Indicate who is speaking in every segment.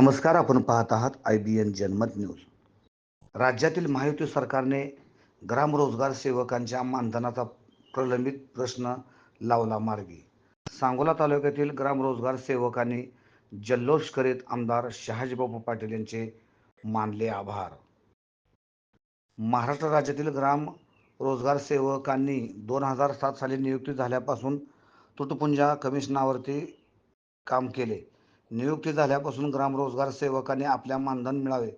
Speaker 1: नमस्कार आपण पाहत आहात I B N Janmat news. राज्यातील महायुती सरकारने ग्रामरोजगार सेवकांच्या मानधनाचा प्रलंबित प्रश्न लावला मार्गी. सांगोला तालुक्यातील ग्रामरोजगार सेवकांनी जल्लोष करीत आमदार शहाजीबाबू पाटील यांचे मानले आभार. महाराष्ट्र राज्यातील ग्राम रोजगार सेवकांनी दोन हजार सात साली नियुक्ती झाल्यापासून तुटपुंजा कमिशनावरती काम केले. नियुक्ती झाल्यापासून ग्रामरोजगार सेवकांनी आपल्या मानधन मिळावे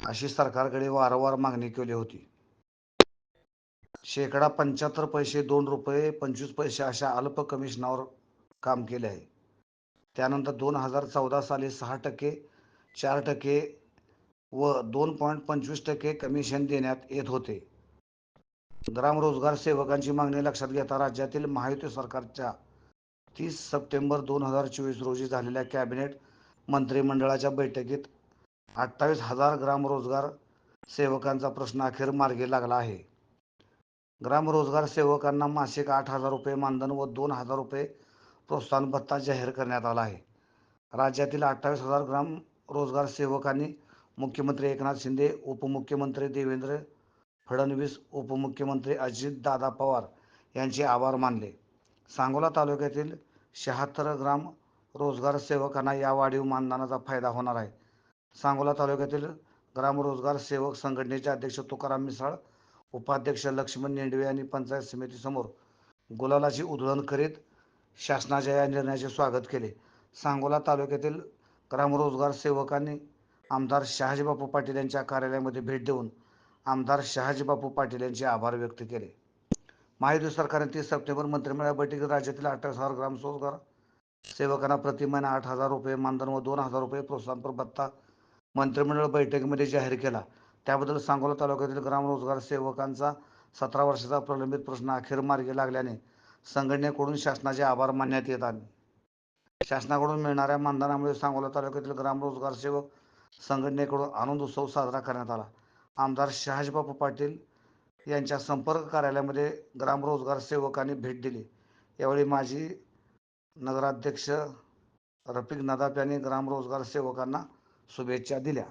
Speaker 1: अशी सरकारकडे वारंवार मागणी केली होती. शेकडा पंच्याहत्तर पैसे दोन रुपये पंचवीस पैसे अशा अल्प कमिशनावर काम केले आहे. त्यानंतर दोन हजार चौदा साली सहा टक्के चार टक्के व दोन पॉईंट पंचवीस टक्के कमिशन देण्यात येत होते. ग्रामरोजगार सेवकांची मागणी लक्षात घेता राज्यातील महायुती सरकारच्या तीस सप्टेंबर दोन हजार चोवीस रोजी झालेल्या कॅबिनेट मंत्रिमंडळाच्या बैठकीत अठ्ठावीस हजार ग्रामरोजगार सेवकांचा प्रश्न अखेर मार्गी लागला आहे. ग्रामरोजगार सेवकांना मासिक आठ हजार रुपये मानधन व दोन हजार रुपये प्रोत्साहन भत्ता जाहीर करण्यात आला आहे. राज्यातील अठ्ठावीस हजार ग्राम रोजगार सेवकांनी मुख्यमंत्री एकनाथ शिंदे उपमुख्यमंत्री देवेंद्र फडणवीस उपमुख्यमंत्री अजित दादा पवार यांचे आभार मानले. सांगोला तालुक्यातील शहात्तर ग्राम रोजगार सेवकांना या वाढीव मानधनाचा फायदा होणार आहे. सांगोला तालुक्यातील ग्रामरोजगार सेवक संघटनेचे अध्यक्ष तुकाराम मिसाळ उपाध्यक्ष लक्ष्मण नेंडवे यांनी पंचायत समितीसमोर गुलालाची उधळण करीत शासनाच्या या निर्णयाचे स्वागत केले. सांगोला तालुक्यातील ग्रामरोजगार सेवकांनी आमदार शहाजीबापू पाटील यांच्या कार्यालयामध्ये भेट देऊन आमदार शहाजीबापू पाटील यांचे आभार व्यक्त केले. महायुती सरकारने तीस सप्टेंबर मंत्रिमंडळ बैठकीत राज्यातील अठ्ठावीस हजार ग्रामरोजगार सेवकांना प्रति महिना आठ हजार रुपये मानधन व दोन हजार रुपये प्रोत्साहनपर भत्ता मंत्रिमंडळ बैठकीमध्ये जाहीर केला. त्याबद्दल सांगोला तालुक्यातील ग्रामरोजगार सेवकांचा सतरा वर्षाचा प्रलंबित प्रश्न अखेर मार्गी लागल्याने संघटनेकडून शासनाचे आभार मानण्यात येत आहे शासनाकडून मिळणाऱ्या मानधनामुळे सांगोला तालुक्यातील ग्रामरोजगार सेवक संघटनेकडून आनंद उत्सव साजरा करण्यात आला. आमदार शहाजीबापू पाटील यांच्या संपर्क कार्यालयामध्ये ग्रामरोजगार सेवकांनी भेट दिली. यावेळी माजी नगराध्यक्ष रफिक नदाफ यांनी ग्रामरोजगार सेवकांना शुभेच्छा दिल्या.